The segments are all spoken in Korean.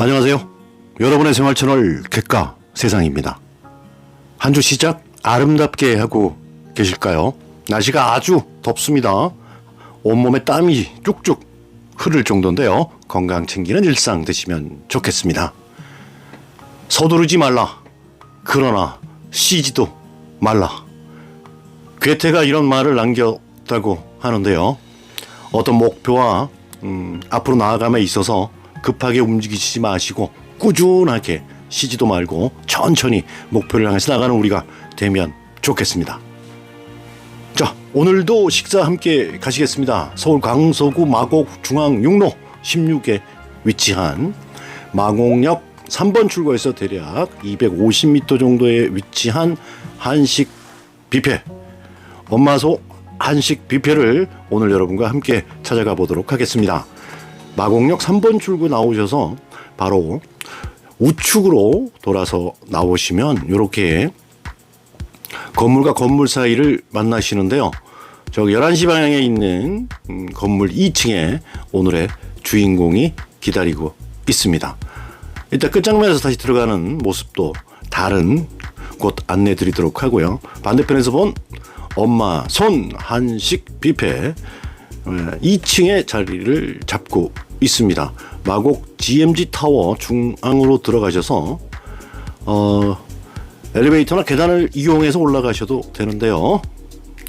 안녕하세요. 여러분의 생활 채널 객가 세상입니다. 한 주 시작 아름답게 하고 계실까요? 날씨가 아주 덥습니다. 온몸에 땀이 쭉쭉 흐를 정도인데요. 건강 챙기는 일상 되시면 좋겠습니다. 서두르지 말라. 그러나 쉬지도 말라. 괴테가 이런 말을 남겼다고 하는데요. 어떤 목표와 음, 앞으로 나아감에 있어서 급하게 움직이지 마시고 꾸준하게 쉬지도 말고 천천히 목표를 향해서 나가는 우리가 되면 좋겠습니다. 자, 오늘도 식사 함께 가시겠습니다. 서울 강서구 마곡 중앙 육로 16에 위치한 마곡역 3번 출구에서 대략 250m 정도에 위치한 한식 뷔페 엄마소 한식 뷔페를 오늘 여러분과 함께 찾아가 보도록 하겠습니다. 마곡역 3번 출구 나오셔서 바로 우측으로 돌아서 나오시면 이렇게 건물과 건물 사이를 만나시는데요. 저기 11시 방향에 있는 음, 건물 2층에 오늘의 주인공이 기다리고 있습니다. 일단 끝장면에서 다시 들어가는 모습도 다른 곳 안내 드리도록 하고요. 반대편에서 본 엄마 손 한식 뷔페 2층에 자리를 잡고 있습니다. 마곡 GMG 타워 중앙으로 들어가셔서 어, 엘리베이터나 계단을 이용해서 올라가셔도 되는데요.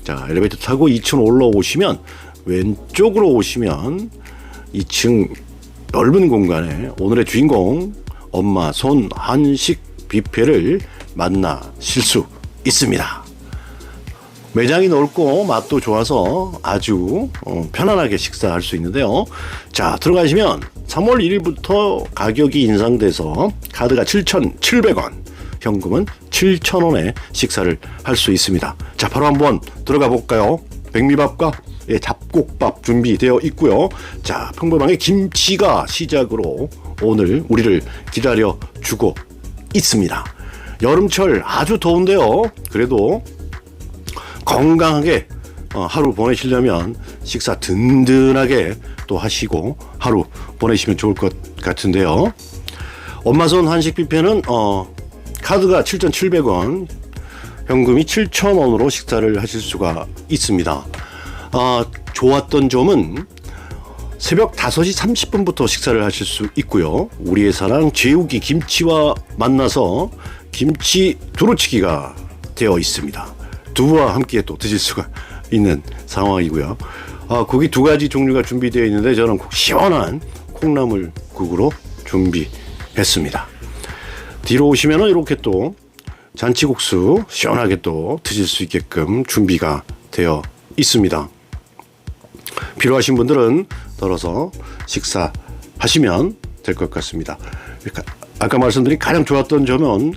자, 엘리베이터 타고 2층 올라오시면 왼쪽으로 오시면 2층 넓은 공간에 오늘의 주인공 엄마 손 한식 뷔페를 만나실 수 있습니다. 매장이 넓고 맛도 좋아서 아주 어, 편안하게 식사할 수 있는데요. 자, 들어가시면 3월 1일부터 가격이 인상돼서 카드가 7,700원, 현금은 7,000원에 식사를 할 수 있습니다. 자, 바로 한번 들어가 볼까요? 백미밥과 예, 잡곡밥 준비되어 있고요. 자, 평범하게 김치가 시작으로 오늘 우리를 기다려 주고 있습니다. 여름철 아주 더운데요. 그래도 건강하게 어, 하루 보내시려면 식사 든든하게 또 하시고 하루 보내시면 좋을 것 같은데요. 엄마손 한식 뷔페는 어, 카드가 7,700원, 현금이 7,000원으로 식사를 하실 수가 있습니다. 아, 좋았던 점은 새벽 5시 30분부터 식사를 하실 수 있고요. 우리의 사랑 제육이 김치와 만나서 김치 두루치기가 되어 있습니다. 두부와 함께 또 드실 수가 있는 상황이고요. 아, 국이 두 가지 종류가 준비되어 있는데 저는 꼭 시원한 콩나물 국으로 준비했습니다. 뒤로 오시면 이렇게 또 잔치국수 시원하게 또 드실 수 있게끔 준비가 되어 있습니다. 필요하신 분들은 덜어서 식사하시면 될 것 같습니다. 아까 말씀드린 가장 좋았던 점은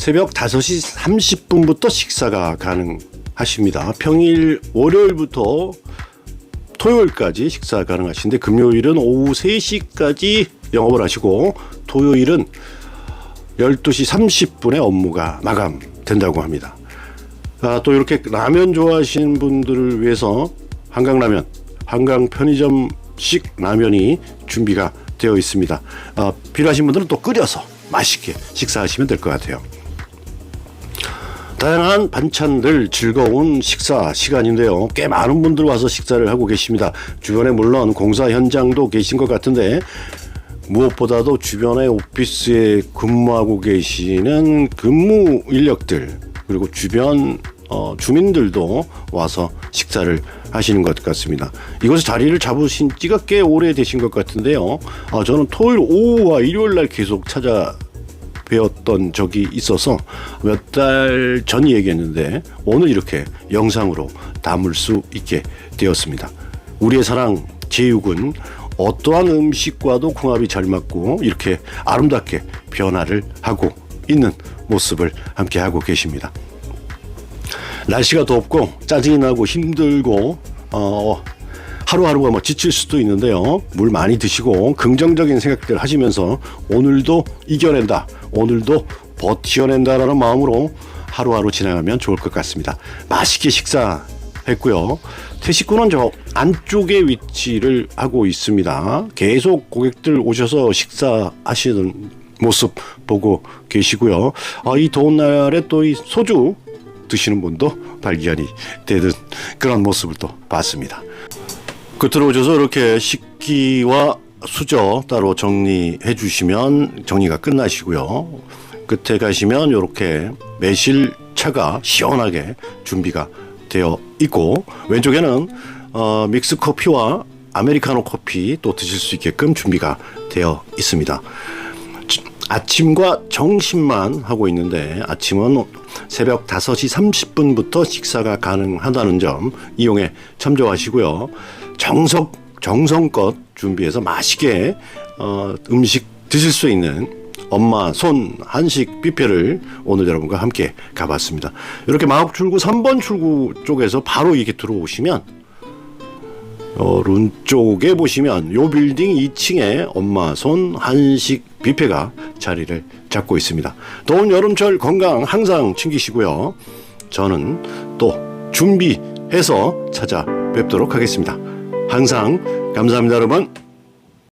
새벽 5시 30분부터 식사가 가능하십니다. 평일 월요일부터 토요일까지 식사 가능하신데 금요일은 오후 3시까지 영업을 하시고 토요일은 12시 30분에 업무가 마감된다고 합니다. 아, 또 이렇게 라면 좋아하시는 분들을 위해서 한강라면, 한강 편의점식 라면이 준비가 되어 있습니다. 아, 필요하신 분들은 또 끓여서 맛있게 식사하시면 될 것 같아요. 다양한 반찬들 즐거운 식사 시간인데요. 꽤 많은 분들 와서 식사를 하고 계십니다. 주변에 물론 공사 현장도 계신 것 같은데 무엇보다도 주변의 오피스에 근무하고 계시는 근무 인력들 그리고 주변 어, 주민들도 와서 식사를 하시는 것 같습니다. 이곳에 자리를 잡으신 지가 꽤 오래되신 것 같은데요. 어, 저는 토요일 오후와 일요일 날 계속 찾아 배웠던 적이 있어서 몇 달 전 얘기했는데 오늘 이렇게 영상으로 담을 수 있게 되었습니다. 우리의 사랑 제육은 어떠한 음식과도 궁합이 잘 맞고 이렇게 아름답게 변화를 하고 있는 모습을 함께 하고 계십니다. 날씨가 덥고 짜증이 나고 힘들고 어, 하루하루가 뭐 지칠 수도 있는데요. 물 많이 드시고 긍정적인 생각들 하시면서 오늘도 이겨낸다. 오늘도 버텨낸다라는 마음으로 하루하루 지나가면 좋을 것 같습니다. 맛있게 식사했고요. 태식구는 저 안쪽에 위치를 하고 있습니다. 계속 고객들 오셔서 식사하시는 모습 보고 계시고요. 아, 이 더운 날에 또 이 소주 드시는 분도 발견이 되는 그런 모습을 또 봤습니다. 끝으로 오셔서 이렇게 식기와 수저 따로 정리해 주시면 정리가 끝나시고요. 끝에 가시면 이렇게 매실 차가 시원하게 준비가 되어 있고 왼쪽에는 어, 믹스 커피와 아메리카노 커피 또 드실 수 있게끔 준비가 되어 있습니다. 아침과 점심만 하고 있는데 아침은 새벽 5시 30분부터 식사가 가능하다는 점 이용해 참조하시고요. 정석 정성껏 준비해서 맛있게 어, 음식 드실 수 있는 엄마 손 한식 뷔페를 오늘 여러분과 함께 가봤습니다. 이렇게 마곡 출구 3번 출구 쪽에서 바로 이렇게 들어오시면 오른쪽에 보시면 요 빌딩 2층에 엄마 손 한식 뷔페가 자리를 잡고 있습니다. 더운 여름철 건강 항상 챙기시고요. 저는 또 준비해서 찾아뵙도록 하겠습니다. 항상 감사합니다, 여러분.